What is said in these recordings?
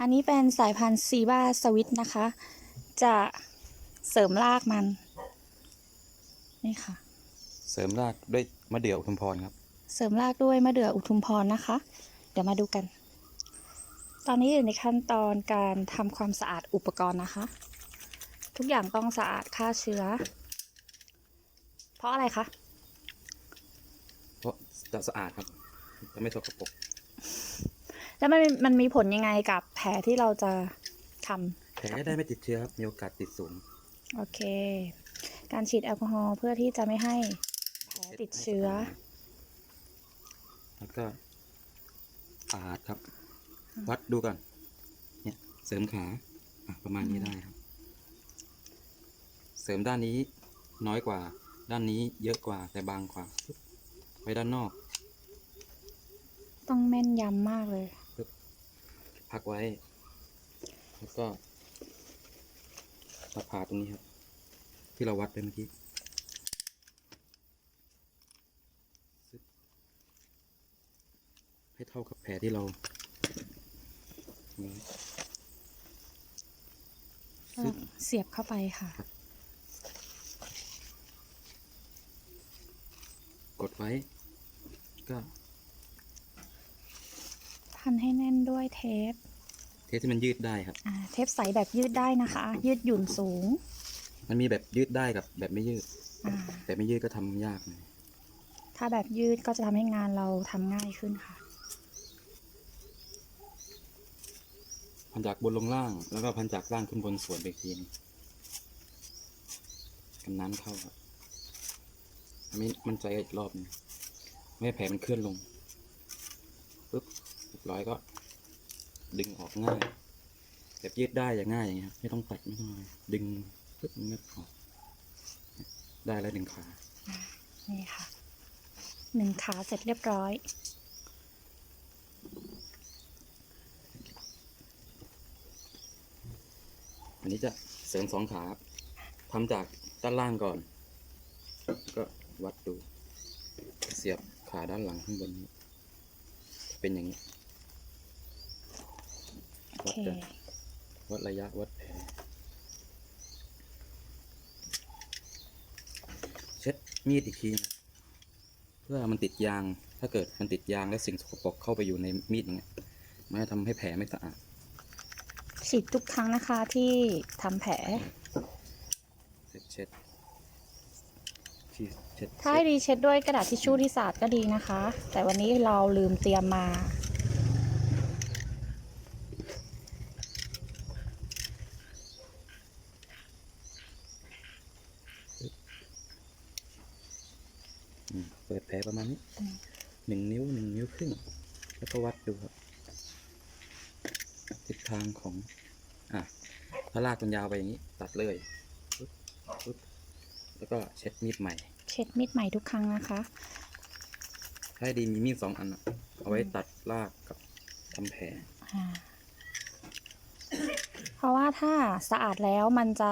อันนี้เป็นสายพันธุ์ซีบาสวิตนะคะ จะเสริมรากมัน นี่ค่ะ เสริมรากด้วยมะเดื่ออุทุมพรครับ เสริมรากด้วยมะเดื่ออุทุมพรนะคะ เดี๋ยวมาดูกัน ตอนนี้อยู่ในขั้นตอนการทำความสะอาดอุปกรณ์นะคะ ทุกอย่างต้องสะอาดฆ่าเชื้อ เพราะอะไรคะ เพราะจะสะอาดครับจะไม่สกปรก แล้วมันมันมีผลยังไงกับแผลที่เราจะทำแผลได้ไม่ติดเชื้อครับมีโอกาสติดสูง โอเค การฉีดแอลกอฮอล์เพื่อที่จะไม่ให้แผลติดเชื้อ แล้วก็สะอาดครับ วัดดูก่อน เนี่ยเสริมขาอะประมาณนี้ได้ครับ เสริมด้านนี้น้อยกว่า ด้านนี้เยอะกว่าแต่บางกว่าปึ๊บไว้ด้านนอก ต้องแม่นยำมากเลย พักไว้ แล้วก็มาผ่าตรงนี้ครับ ที่เราวัดไปเมื่อกี้ซึบให้เท่ากับแผลที่เรานี่ซึบเสียบเข้าไปค่ะ กดไว้ก็ พันให้แน่นด้วยเทป เทสที่มันยืดได้ครับ อ่า เทปใสแบบยืดได้นะคะ ยืดหยุ่นสูง มันมีแบบยืดได้กับแบบไม่ยืด อ่า แต่ไม่ยืดก็ทำยากหน่อยถ้าแบบยืดก็จะทำให้งานเราทำง่ายขึ้นค่ะ พันจากบนลงล่าง แล้วก็พันจากล่างขึ้นบนส่วนไปอีกทีหนึงกันน้ำเข้าครับทำให้มั่นใจอีกรอบหนึงไม่ให้แผลมันเคลื่อนลงปุ๊บเรียบร้อยก็ดึงออกง่ายแบบยืดได้อย่างง่ายอย่างเงี้ยครับไม่ต้องตัดไม่ต้องอะไรดึงปุ๊บมันก็ออกได้แล้วหนึ่งขานี่ค่ะหนึ่งขาเสร็จเรียบร้อยอันนี้จะเสริมสองขาครับทำจากด้านล่างก่อนแล้วก็วัดดู เสียบขาด้านหลังข้างบนนี้เป็นอย่างนี้โอ วัดเคกันวัดระยะวัดแผลเช็ดมีดอีกทีนะเพื่อมันติดยาง ถ้าเกิดมันติดยางและสิ่งสกปรกเข้าไปอยู่ในมีดอย่างเงี้ยมันจะทำให้แผลไม่สะอาดฉีดทุกครั้งนะคะที่ทำแผลเช็ดเช็ดที่เช็ดถ้าให้ดีเช็ดด้วยกระดาษทิชชู่ที่สะอาดก็ดีนะคะ แต่วันนี้เราลืมเตรียมมา เปิดแผลประมาณนี้อืมหนึ่งนิ้วหนึ่งนิ้วครึ่ง แล้วก็วัดดูครับทิศทางของ อะถ้าลากมันยาวไปอย่างนี้ ตัดเลยปึ๊บปึ๊บแล้วก็เช็ดมีดใหม่ เช็ดมีดใหม่ทุกครั้งนะคะถ้าให้ดีมีมีดสองอันอะเอาไว้ตัดลากกับทำแผลอ่าเพราะว่าถ้าสะอาดแล้วมันจะ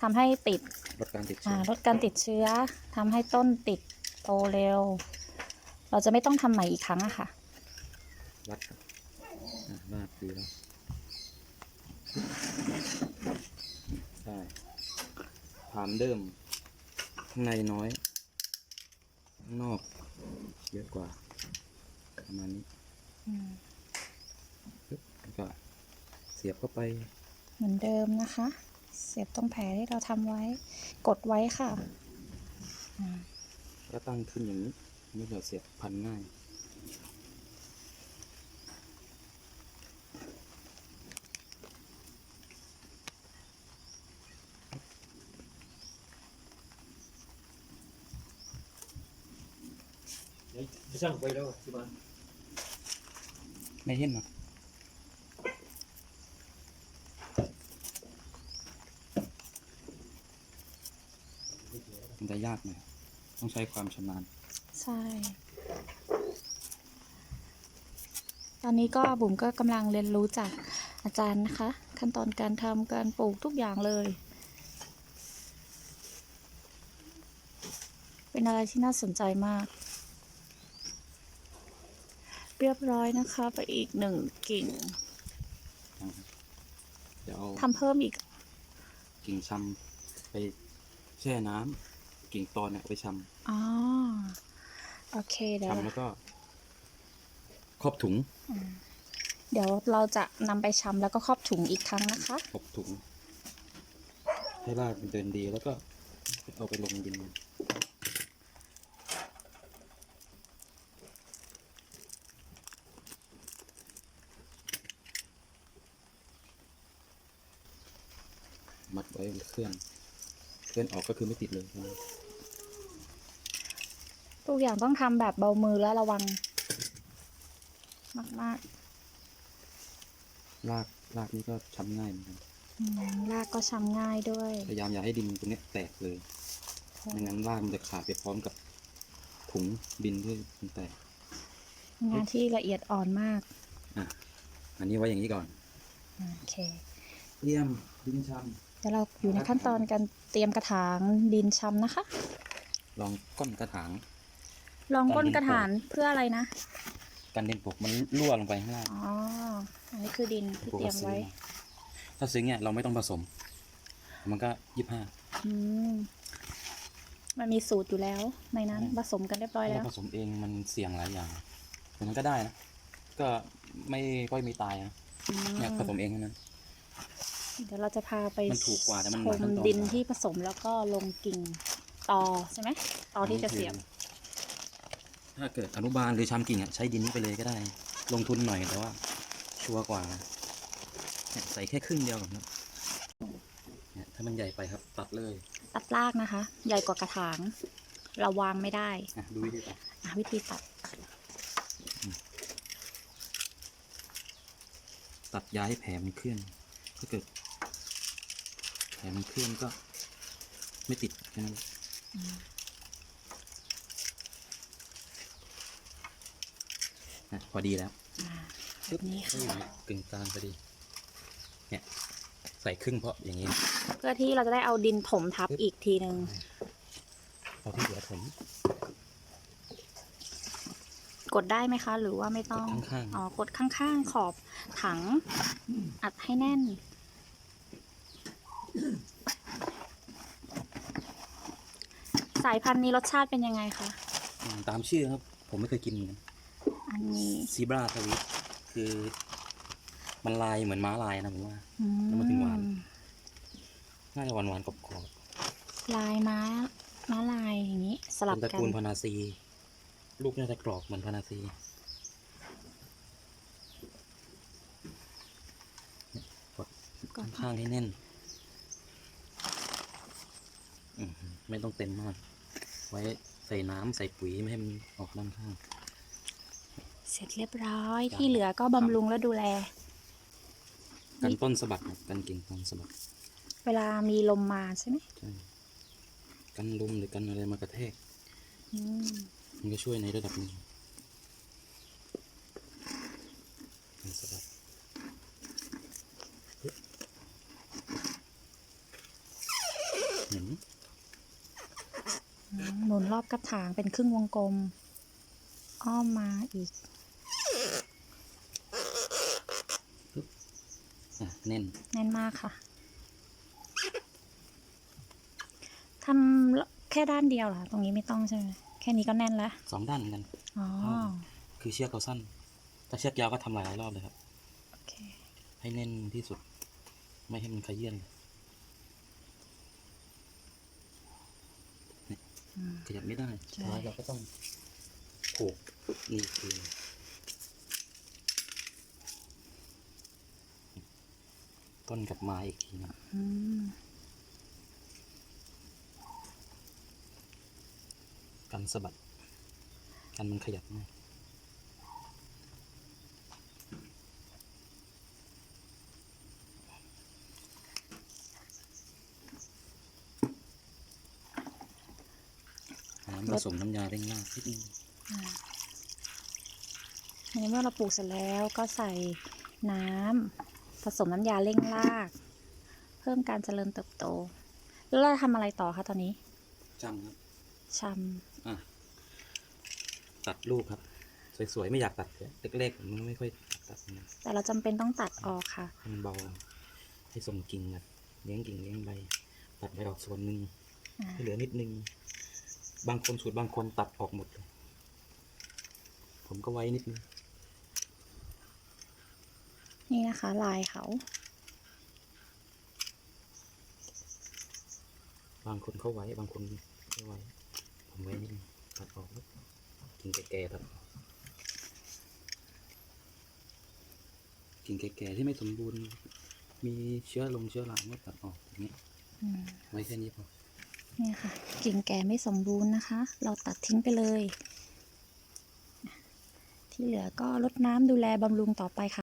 ทำให้ติดลดการติดเชื้อ่าอลดการติดเชื้อทำให้ต้นติดโตเร็ว เราจะไม่ต้องทำใหม่อีกครั้งอะค่ะ วัดครับอะลากดีแล้วได้ฐานเดิม ข้างในน้อย ข้างนอก เยอะกว่า ประมาณนี้อืมปึ๊บแล้วก็เสียบเข้าไป เหมือนเดิมนะคะ เสียบตรงแผลที่เราทำไว้ กดไว้ค่ะอ่า ก็ตั้งขึ้นอย่างนี้ไม่เหลือเสียพันง่ายไ Để sao quay đâu chị bạn ไม่เห็นหรอกมันจะยากหน่ย ต้องใช้ความชำนาญใช่ ตอนนี้ก็บุ๋มก็กำลังเรียนรู้จากอาจารย์นะคะ ขั้นตอนการทำการปลูกทุกอย่างเลย เป็นอะไรที่น่าสนใจมาก เรียบร้อยนะคะ ไปอีกหนึ่งกิ่งอ่าฮะทำเพิ่มอีก กิ่งชำไปแช่น้ำ กิ่งตอนเนี่ยเอาไปชอ๋อโอเคำเดี๋ยวชำแล้วก็ ครอบถุงอืมเดี๋ยวเราจะนำไปชำแล้วก็ครอบถุงอีกครั้งนะคะหกถุง ให้รากมันเดินดีแล้วก็เอาไปลงดินมัดไว้บนเครื่อง เคลื่อนออกก็คือไม่ติดเลยทุกอย่างต้องทำแบบเบามือและระวัง มากรากรากนี่ก็ช้ำง่ายเหมือนกันๆอืมลากก็ช้ำง่ายด้วย พยายามอย่าให้ดินตรงเนี้ยแตกเลยไม่งั้นรากมันจะขาดไปพร้อมกับถุงดินที่มันแตกงานที่ละเอียดอ่อนมากอะอันนี้ไว้อย่างนี้ก่อน โอเคเตรียมดินช เดี๋ยวเราอยู่ในขั้นตอนการเตรียมกระถางดินชำนะคะำลองก้นกระถาง ลองก้นกระถางเพื่ออะไรนะกันดินปกมันรั่วลงไปข้างล่างอ๋ออันนี้คือดินที่เตรียมไว้ ถ้าซื้อเนี่ยเราไม่ต้องผสม มันก็ยี่ห้าอืมมันมีสูตรอยู่แล้วในนั้นอืมผสมกันเรียบร้อยถ้าแล้เราวผสมเองมันเสี่ยงหลายอย่างแต่มันก็ได้นะก็ไม่ค่อยมีตายนะอืมเนี่ยผสมเองทั้งนั้น เดี๋ยวเราจะพาไปมันถูกกว่าแต่มันชหลายขั้นมตอนดินกว่า ที่ผสมแล้วก็ลงกิ่งตอใช่ไหมตอที่จะเสียบถ้าเกิดอนุบาลหรือชำกิ่งอะใช้ดินนี้ไปเลยก็ได้ ลงทุนหน่อยแต่ว่า ชัวร์กว่าเนี่ยใส่แค่ครึ่งเดียวครับเนี่ยถ้ามันใหญ่ไปครับ ตัดเลยตัดรากนะคะ ใหญ่กว่ากระถางเราวางไม่ได้อะดูวิธีตัดอะวิธีตัดตัดย้ายแผลมันเคลื่อนถ้าเกิด แผลมันเคลื่อนก็ไม่ติดแค่นั้นอะพอดีแล้วอ่าแบบนี้ก็อยู่ค่ะในกึ่งกลางพอดี เนี่ยใส่ครึ่งเพราะอย่างนี้ เพื่อที่เราจะได้เอาดินถมทับอีกทีหนึ่งพอที่เหลือผมกดได้ไหมคะ หรือว่าไม่ต้องกดข้างๆอ๋อ กดข้างๆขอบถัง อัดให้แน่น สายพันธุ์นี้รสชาติเป็นยังไงคะ อืมตามชื่อครับ ผมไม่เคยกินเหมือนกันอันนี้ซีบราทวิตคือ มันลายเหมือนม้าลายนะผมว่า อืแล้วมันถึงหวานน่าจะหวานหวานๆกรอบลายม้าม้าลายอย่างนี้สๆลัเป็บนตระกันกูลพานาซี ลูกน่าจะกรอบเหมือนพานาซีกดกดข้างๆให้แน่นอืม ไม่ต้องเต็มมาก ไว้ใส่น้ำใส่ปุ๋ยไม่ให้มันออกด้านข้าง เสร็จเรียบร้อยครับที่เหลือก็บำรุงและดูแล กันต้นสะบัดครับกันกิ่งต้นสะบัดเวลามีลมมาใช่ไหมใช่กันลมหรือกันอะไรมากระแทกอืม มันก็ช่วยในระดับหนึ่งกันสะบัดปึ๊บเห็น อืม หมุนรอบกระถางเป็นครึ่งวงกลม อ้อมมาอีกอะแน่นแน่นมากค่ะทำแค่ด้านเดียวเหรอตรงนี้ไม่ต้องใช่ไหมแค่นี้ก็แน่นแล้วสองด้านเหมือนกันอ๋อคือเชือกเราสั้น ถ้าเชือกยาวก็ทำหลายๆรอบเลยครับโอเคให้แน่นที่สุด ไม่ให้มันขยื่น อืม ขยับไม่ได้ใช่สุดท้ายเราก็ต้องผูกนี่คือต้นกับไม้อีกทีนะอืมกันสะบัดกันมันขยับมาก สมน้ำยาเร่งรากนิดนึงอันนี้เมื่อเราปลูกเสร็จแล้วก็ใส่น้ำผสมน้ำยาเร่งราก เพิ่มการเจริญเติบโต แล้วเราทำอะไรต่อคะตอนนี้จำครับชอะตัดลูกครับ สวยๆ ไม่อยากตัดเลยเล็กๆผมไม่ค่อยตัดนะำแต่เราจำเป็นต้องตัดออกค่ะ ให้มันเบาให้ส่งกิ่งนะเลี้ยงกิ่งเลี้ยงใบตัดใบออกส่วนหนึ่งอ่า ให้เหลือนิดนึง บางคนสูตรบางคนตัดออกหมดเลยผมก็ไว้นิดนึงนี่นะคะ ลายเขา บางคนเขาไว้ บางคนไม่ไว้ ผมไว้นิดนึงตัดออกแล้วกิ่งแก่ๆตัดออกกิ่งแก่ๆที่ไม่สมบูรณ์ มีเชื้อลงเชื้อราก็ตัดออกอย่างนี้ยอืมไว้แค่นี้พอ นี่ค่ะ กิ่งแก่ไม่สมบูรณ์นะคะ เราตัดทิ้งไปเลย ที่เหลือก็ลดน้ำดูแลบำรุงต่อไปค่ะ